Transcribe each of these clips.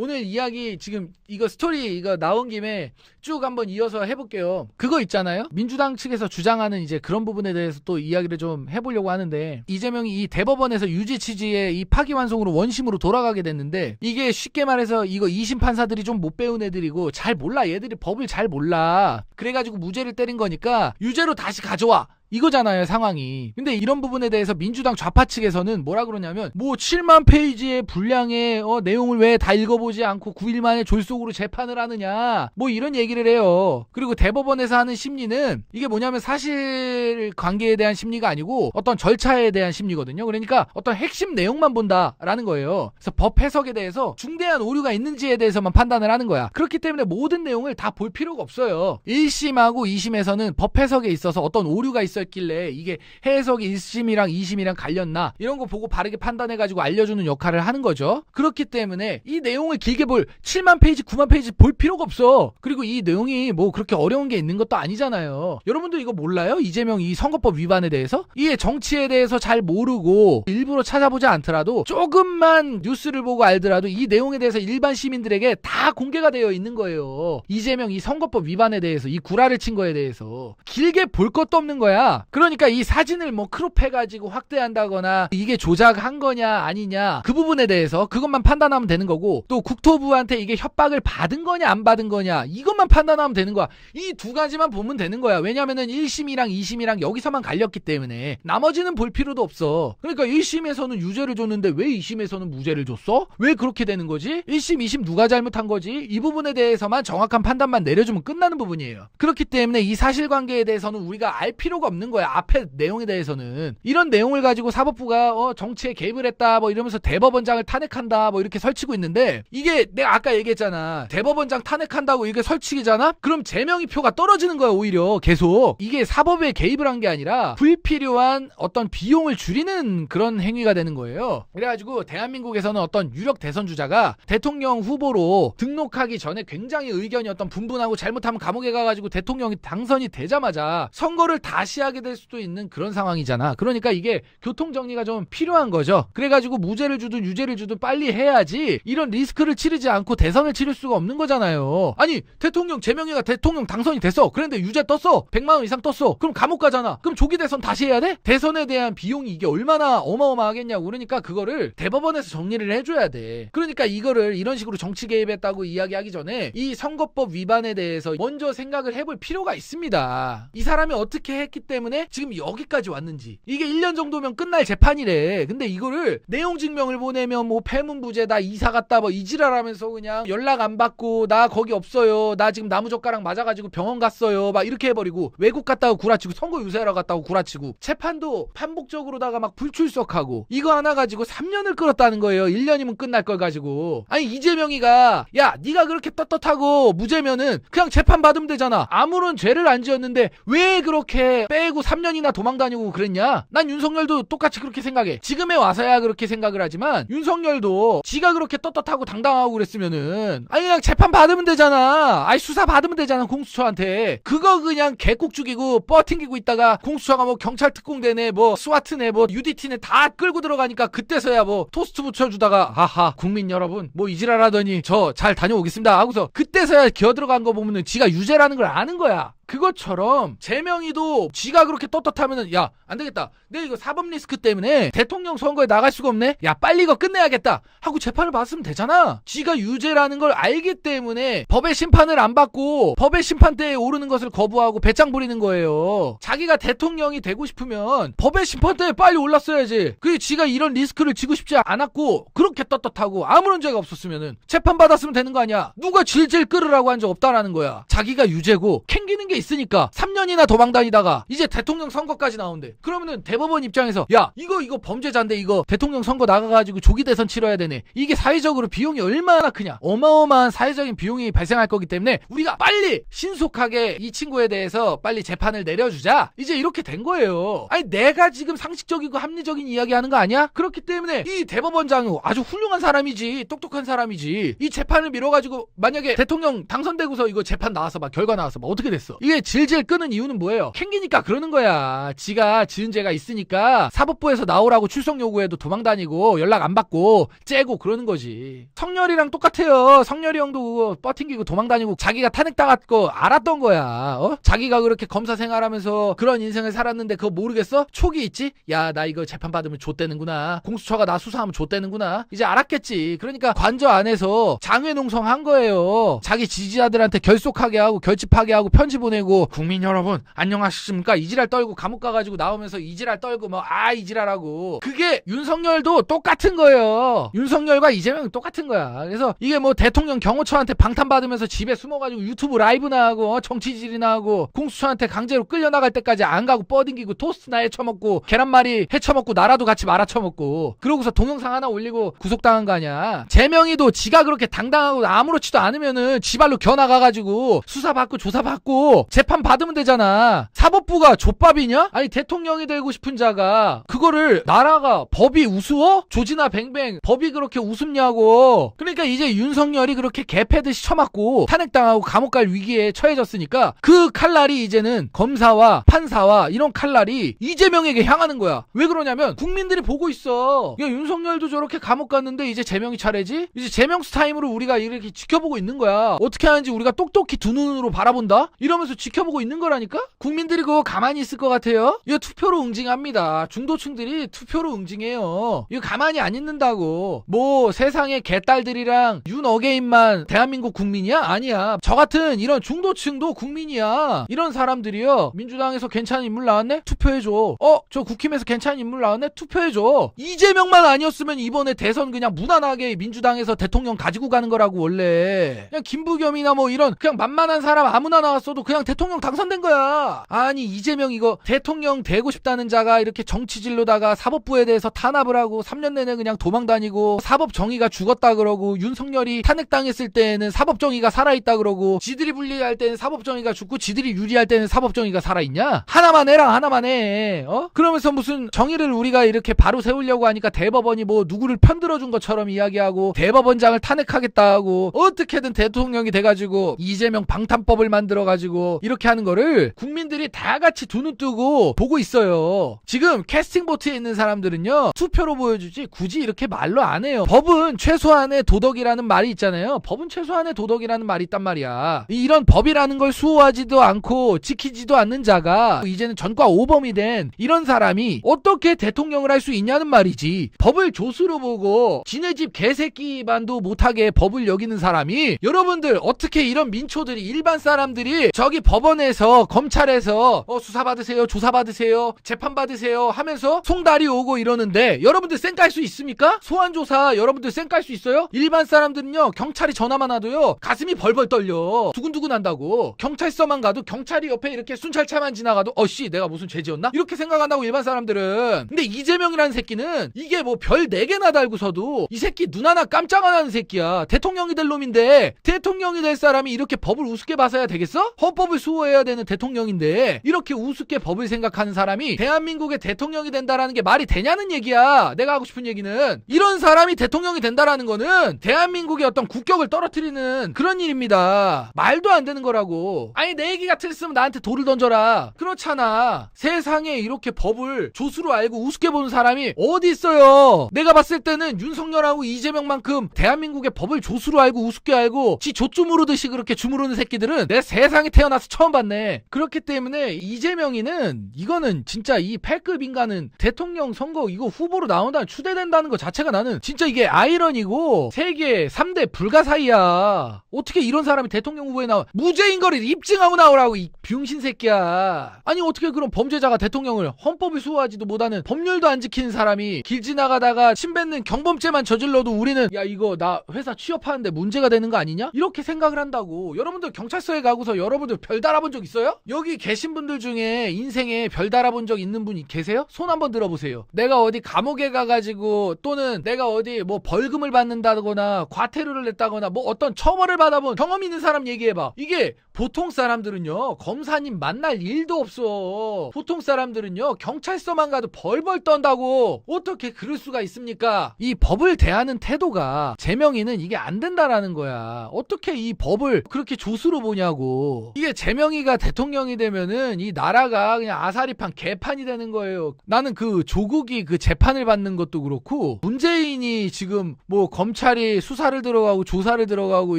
오늘 이야기 지금 이거 스토리 이거 나온 김에 쭉 한번 이어서 해볼게요. 그거 있잖아요. 민주당 측에서 주장하는 이제 그런 부분에 대해서 또 이야기를 좀 해보려고 하는데 이재명이 이 대법원에서 유죄 취지의 이 파기환송으로 원심으로 돌아가게 됐는데 이게 쉽게 말해서 이거 2심 판사들이 좀 못 배운 애들이고 잘 몰라 얘들이 법을 잘 몰라 그래가지고 무죄를 때린 거니까 유죄로 다시 가져와 이거잖아요 상황이. 근데 이런 부분에 대해서 민주당 좌파 측에서는 뭐라 그러냐면 뭐 7만 페이지의 분량의 어, 내용을 왜 다 읽어보지 않고 9일 만에 졸속으로 재판을 하느냐. 뭐 이런 얘기를 해요. 그리고 대법원에서 하는 심리는 이게 뭐냐면 사실 관계에 대한 심리가 아니고 어떤 절차에 대한 심리거든요. 그러니까 어떤 핵심 내용만 본다라는 거예요. 그래서 법 해석에 대해서 중대한 오류가 있는지에 대해서만 판단을 하는 거야. 그렇기 때문에 모든 내용을 다 볼 필요가 없어요. 1심하고 2심에서는 법 해석에 있어서 어떤 오류가 있 었길래 이게 해석이 1심이랑 2심이랑 갈렸나 이런 거 보고 바르게 판단해가지고 알려주는 역할을 하는 거죠. 그렇기 때문에 이 내용을 길게 볼 7만 페이지, 9만 페이지 볼 필요가 없어. 그리고 이 내용이 뭐 그렇게 어려운 게 있는 것도 아니잖아요. 여러분들 이거 몰라요? 이재명 이 선거법 위반에 대해서? 이게 정치에 대해서 잘 모르고 일부러 찾아보지 않더라도 조금만 뉴스를 보고 알더라도 이 내용에 대해서 일반 시민들에게 다 공개가 되어 있는 거예요. 이재명 이 선거법 위반에 대해서 이 구라를 친 거에 대해서 길게 볼 것도 없는 거야. 그러니까 이 사진을 뭐 크롭해가지고 확대한다거나 이게 조작한 거냐 아니냐 그 부분에 대해서 그것만 판단하면 되는 거고 또 국토부한테 이게 협박을 받은 거냐 안 받은 거냐 이것만 판단하면 되는 거야. 이 두 가지만 보면 되는 거야. 왜냐면은 1심이랑 2심이랑 여기서만 갈렸기 때문에 나머지는 볼 필요도 없어. 그러니까 1심에서는 유죄를 줬는데 왜 2심에서는 무죄를 줬어? 왜 그렇게 되는 거지? 1심, 2심 누가 잘못한 거지? 이 부분에 대해서만 정확한 판단만 내려주면 끝나는 부분이에요. 그렇기 때문에 이 사실관계에 대해서는 우리가 알 필요가 없는 거야. 앞에 내용에 대해서는 이런 내용을 가지고 사법부가 어, 정치에 개입을 했다 뭐 이러면서 대법원장을 탄핵한다 뭐 이렇게 설치고 있는데 이게 내가 아까 얘기했잖아. 대법원장 탄핵한다고 이게 설치기잖아? 그럼 제명의 표가 떨어지는 거야 오히려 계속 이게 사법에 개입을 한 게 아니라 불필요한 어떤 비용을 줄이는 그런 행위가 되는 거예요. 그래가지고 대한민국에서는 어떤 유력 대선 주자가 대통령 후보로 등록하기 전에 굉장히 의견이 어떤 분분하고 잘못하면 감옥에 가가지고 대통령이 당선이 되자마자 선거를 다시 하게 될 수도 있는 그런 상황이잖아. 그러니까 이게 교통 정리가 좀 필요한 거죠. 그래가지고 무죄를 주든 유죄를 주든 빨리 해야지 이런 리스크를 치르지 않고 대선을 치를 수가 없는 거잖아요. 아니 대통령 제명이가 대통령 당선이 됐어. 그런데 유죄 떴어. 100만 원 이상 떴어. 그럼 감옥 가잖아. 그럼 조기 대선 다시 해야 돼? 대선에 대한 비용이 이게 얼마나 어마어마하겠냐고 그러니까 그거를 대법원에서 정리를 해줘야 돼. 그러니까 이거를 이런 식으로 정치 개입했다고 이야기하기 전에 이 선거법 위반에 대해서 먼저 생각을 해볼 필요가 있습니다. 이 사람이 어떻게 했기 때문에 지금 여기까지 왔는지 이게 1년 정도면 끝날 재판이래. 근데 이거를 내용 증명을 보내면 뭐 폐문부제 나 이사 갔다 뭐 이지랄하면서 그냥 연락 안 받고 나 거기 없어요. 나 지금 나무젓가락 맞아가지고 병원 갔어요. 막 이렇게 해버리고 외국 갔다고 구라치고 선거 유세하러 갔다고 구라치고 재판도 반복적으로다가 막 불출석하고 이거 하나 가지고 3년을 끌었다는 거예요. 1년이면 끝날 걸 가지고 아니 이재명이가 야 네가 그렇게 떳떳하고 무죄면은 그냥 재판 받으면 되잖아. 아무런 죄를 안 지었는데 왜 그렇게 빼고 3년이나 도망 다니고 그랬냐? 난 윤석열도 똑같이 그렇게 생각해. 지금에 와서야 그렇게 생각을 하지만 윤석열도 지가 그렇게 떳떳하고 당당하고 그랬으면은 아니 그냥 재판 받으면 되잖아. 아니 수사 받으면 되잖아 공수처한테. 그거 그냥 개국 죽이고 뻗팅기고 있다가 공수처가 뭐 경찰 특공대네 뭐 스와트네 뭐 UDT네 다 끌고 들어가니까 그때서야 뭐 토스트 붙여주다가 아하 국민 여러분 뭐 이지랄하더니 저 잘 다녀오겠습니다 하고서 그때서야 기어 들어간 거 보면은 지가 유죄라는 걸 아는 거야. 그것처럼 재명이도 지가 그렇게 떳떳하면은 야 안 되겠다. 내 이거 사법 리스크 때문에 대통령 선거에 나갈 수가 없네. 야 빨리 이거 끝내야겠다. 하고 재판을 받으면 되잖아. 지가 유죄라는 걸 알기 때문에 법의 심판을 안 받고 법의 심판대에 오르는 것을 거부하고 배짱 부리는 거예요. 자기가 대통령이 되고 싶으면 법의 심판대에 빨리 올랐어야지. 그게 지가 이런 리스크를 지고 싶지 않았고 그렇게 떳떳하고 아무런 죄가 없었으면은 재판 받았으면 되는 거 아니야. 누가 질질 끌으라고 한 적 없다라는 거야. 자기가 유죄고 캥기는 게 있으니까 3년이나 도망 다니다가 이제 대통령 선거까지 나온대. 그러면은 대법원 입장에서 야 이거 이거 범죄자인데 이거 대통령 선거 나가가지고 조기 대선 치러야 되네. 이게 사회적으로 비용이 얼마나 크냐. 어마어마한 사회적인 비용이 발생할 거기 때문에 우리가 빨리 신속하게 이 친구에 대해서 빨리 재판을 내려주자. 이제 이렇게 된 거예요. 아니 내가 지금 상식적이고 합리적인 이야기하는 거 아니야? 그렇기 때문에 이 대법원장은 아주 훌륭한 사람이지 똑똑한 사람이지 이 재판을 미뤄가지고 만약에 대통령 당선되고서 이거 재판 나와서 막 결과 나와서 막 어떻게 됐어? 이 이게 질질 끄는 이유는 뭐예요? 캥기니까 그러는 거야. 지가 지은 죄가 있으니까 사법부에서 나오라고 출석 요구해도 도망 다니고 연락 안 받고 째고 그러는 거지. 성렬이랑 똑같아요. 성렬이 형도 그거 뻗팅기고 도망 다니고 자기가 탄핵당할 거 알았던 거야. 어? 자기가 그렇게 검사 생활하면서 그런 인생을 살았는데 그거 모르겠어? 촉이 있지? 야 나 이거 재판 받으면 좆되는구나. 공수처가 나 수사하면 좆되는구나. 이제 알았겠지. 그러니까 관저 안에서 장외 농성한 거예요. 자기 지지자들한테 결속하게 하고 결집하게 하고 편지 보내 고 국민 여러분 안녕하십니까 이지랄 떨고 감옥 가가지고 나오면서 이지랄 떨고 뭐 아 이지랄하고 그게 윤석열도 똑같은 거예요. 윤석열과 이재명이 똑같은 거야. 그래서 이게 뭐 대통령 경호처한테 방탄받으면서 집에 숨어가지고 유튜브 라이브나 하고 어, 정치질이나 하고 공수처한테 강제로 끌려나갈 때까지 안 가고 뻗ing기고 토스트나 헤쳐먹고 계란말이 헤쳐먹고 나라도 같이 말아쳐먹고 그러고서 동영상 하나 올리고 구속당한 거 아니야. 재명이도 지가 그렇게 당당하고 아무렇지도 않으면은 지발로 겨나가가지고 수사받고 조사받고 재판 받으면 되잖아. 사법부가 족밥이냐? 아니 대통령이 되고 싶은 자가 그거를 나라가 법이 우스워? 조지나 뱅뱅 법이 그렇게 우습냐고. 그러니까 이제 윤석열이 그렇게 개패듯이 쳐맞고 탄핵당하고 감옥 갈 위기에 처해졌으니까 그 칼날이 이제는 검사와 판사와 이런 칼날이 이재명에게 향하는 거야. 왜 그러냐면 국민들이 보고 있어. 야 윤석열도 저렇게 감옥 갔는데 이제 재명이 차례지? 이제 재명 스타임으로 우리가 이렇게 지켜보고 있는 거야. 어떻게 하는지 우리가 똑똑히 두 눈으로 바라본다? 이러면서 지켜보고 있는 거라니까? 국민들이 그거 가만히 있을 것 같아요? 이거 투표로 응징합니다. 중도층들이 투표로 응징해요. 이거 가만히 안 있는다고. 뭐 세상에 개딸들이랑 윤어게인만 대한민국 국민이야? 아니야. 저 같은 이런 중도층도 국민이야. 이런 사람들이요. 민주당에서 괜찮은 인물 나왔네? 투표해줘. 어? 저 국힘에서 괜찮은 인물 나왔네? 투표해줘. 이재명만 아니었으면 이번에 대선 그냥 무난하게 민주당에서 대통령 가지고 가는 거라고 원래. 그냥 김부겸이나 뭐 이런 그냥 만만한 사람 아무나 나왔어도 그냥 대통령 당선된 거야. 아니 이재명 이거 대통령 되고 싶다는 자가 이렇게 정치질로다가 사법부에 대해서 탄압을 하고 3년 내내 그냥 도망 다니고 사법 정의가 죽었다 그러고 윤석열이 탄핵당했을 때에는 사법 정의가 살아있다 그러고 지들이 불리할 때는 사법 정의가 죽고 지들이 유리할 때는 사법 정의가 살아있냐? 하나만 해라 하나만 해. 어? 그러면서 무슨 정의를 우리가 이렇게 바로 세우려고 하니까 대법원이 뭐 누구를 편들어 준 것처럼 이야기하고 대법원장을 탄핵하겠다 하고 어떻게든 대통령이 돼가지고 이재명 방탄법을 만들어 가지고 이렇게 하는 거를 국민들이 다 같이 두 눈 뜨고 보고 있어요. 지금 캐스팅 보트에 있는 사람들은요 투표로 보여주지 굳이 이렇게 말로 안 해요. 법은 최소한의 도덕이라는 말이 있잖아요. 법은 최소한의 도덕이라는 말이 있단 말이야. 이- 이런 법이라는 걸 수호하지도 않고 지키지도 않는 자가 이제는 전과 오범이 된 이런 사람이 어떻게 대통령을 할 수 있냐는 말이지. 법을 조수로 보고 지네 집 개새끼만도 못하게 법을 여기는 사람이 여러분들 어떻게 이런 민초들이 일반 사람들이 저기 법원에서 검찰에서 어, 수사 받으세요 조사 받으세요 재판 받으세요 하면서 송달이 오고 이러는데 여러분들 쌩깔 수 있습니까? 소환 조사 여러분들 쌩깔 수 있어요? 일반 사람들은요 경찰이 전화만 와도요 가슴이 벌벌 떨려 두근두근 한다고 경찰서만 가도 경찰이 옆에 이렇게 순찰차만 지나가도 어씨 내가 무슨 죄 지었나? 이렇게 생각한다고 일반 사람들은 근데 이재명이라는 새끼는 이게 뭐별네 개나 달고서도 이 새끼 눈 하나 깜짝 안 하는 새끼야 대통령이 될 놈인데 대통령이 될 사람이 이렇게 법을 우습게 봐서야 되겠어? 헌법 을 수호해야 되는 대통령인데 이렇게 우습게 법을 생각하는 사람이 대한민국의 대통령이 된다라는 게 말이 되냐는 얘기야. 내가 하고 싶은 얘기는. 이런 사람이 대통령이 된다라는 거는 대한민국의 어떤 국격을 떨어뜨리는 그런 일입니다. 말도 안 되는 거라고. 아니 내 얘기가 틀렸으면 나한테 돌을 던져라. 그렇잖아. 세상에 이렇게 법을 조수로 알고 우습게 보는 사람이 어디 있어요? 내가 봤을 때는 윤석열하고 이재명만큼 대한민국의 법을 조수로 알고 우습게 알고 지 조쭈무르듯이 그렇게 주무르는 새끼들은 내 세상에 태어나 서 처음 봤네. 그렇기 때문에 이재명이는 이거는 진짜 이 패급 인간은 대통령 선거 이거 후보로 나온다 추대된다는 것 자체가 나는 진짜 이게 아이러니고 세계 3대 불가사의야. 어떻게 이런 사람이 대통령 후보에 나와? 무죄인 거를 입증하고 나오라고 이 병신 새끼야. 아니 어떻게 그런 범죄자가 대통령을 헌법을 수호하지도 못하는 법률도 안 지키는 사람이 길 지나가다가 침 뱉는 경범죄만 저질러도 우리는 야 이거 나 회사 취업하는데 문제가 되는 거 아니냐? 이렇게 생각을 한다고. 여러분들 경찰서에 가고서 여러분들 별 달아본 적 있어요? 여기 계신 분들 중에 인생에 별 달아본 적 있는 분이 계세요? 손 한번 들어보세요 내가 어디 감옥에 가가지고 또는 내가 어디 뭐 벌금을 받는다거나 과태료를 냈다거나 뭐 어떤 처벌을 받아본 경험 있는 사람 얘기해봐 이게 보통 사람들은요 검사님 만날 일도 없어. 보통 사람들은요 경찰서만 가도 벌벌 떤다고. 어떻게 그럴 수가 있습니까? 이 법을 대하는 태도가 재명이는 이게 안 된다라는 거야. 어떻게 이 법을 그렇게 조수로 보냐고. 이게 재명이가 대통령이 되면은 이 나라가 그냥 아사리판 개판이 되는 거예요. 나는 그 조국이 그 재판을 받는 것도 그렇고 문재인이 지금 뭐 검찰이 수사를 들어가고 조사를 들어가고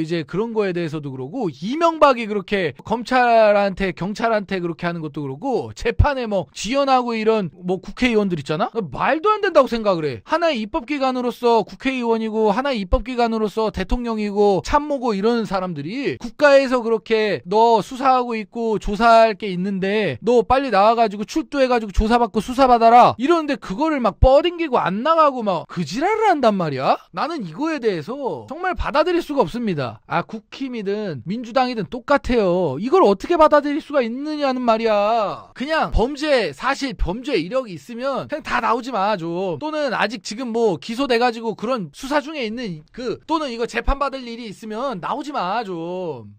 이제 그런 거에 대해서도 그러고 이명박이 그렇게 검찰한테 경찰한테 그렇게 하는 것도 그렇고 재판에 뭐 지연하고 이런 뭐 국회의원들 있잖아? 말도 안 된다고 생각을 해. 하나의 입법기관으로서 국회의원이고 하나의 입법기관으로서 대통령이고 참모고 이런 사람들이 국가에서 그렇게 너 수사하고 있고 조사할 게 있는데 너 빨리 나와가지고 출두해가지고 조사받고 수사받아라. 이러는데 그거를 막 뻗ing기고 안 나가고 막 그지랄을 한단 말이야? 나는 이거에 대해서 정말 받아들일 수가 없습니다. 아 국힘이든 민주당이든 똑같아 요. 이걸 어떻게 받아들일 수가 있느냐는 말이야. 그냥 범죄 사실 범죄 이력이 있으면 그냥 다 나오지 마 좀. 또는 아직 지금 뭐 기소돼가지고 그런 수사 중에 있는 그 또는 이거 재판 받을 일이 있으면 나오지 마 좀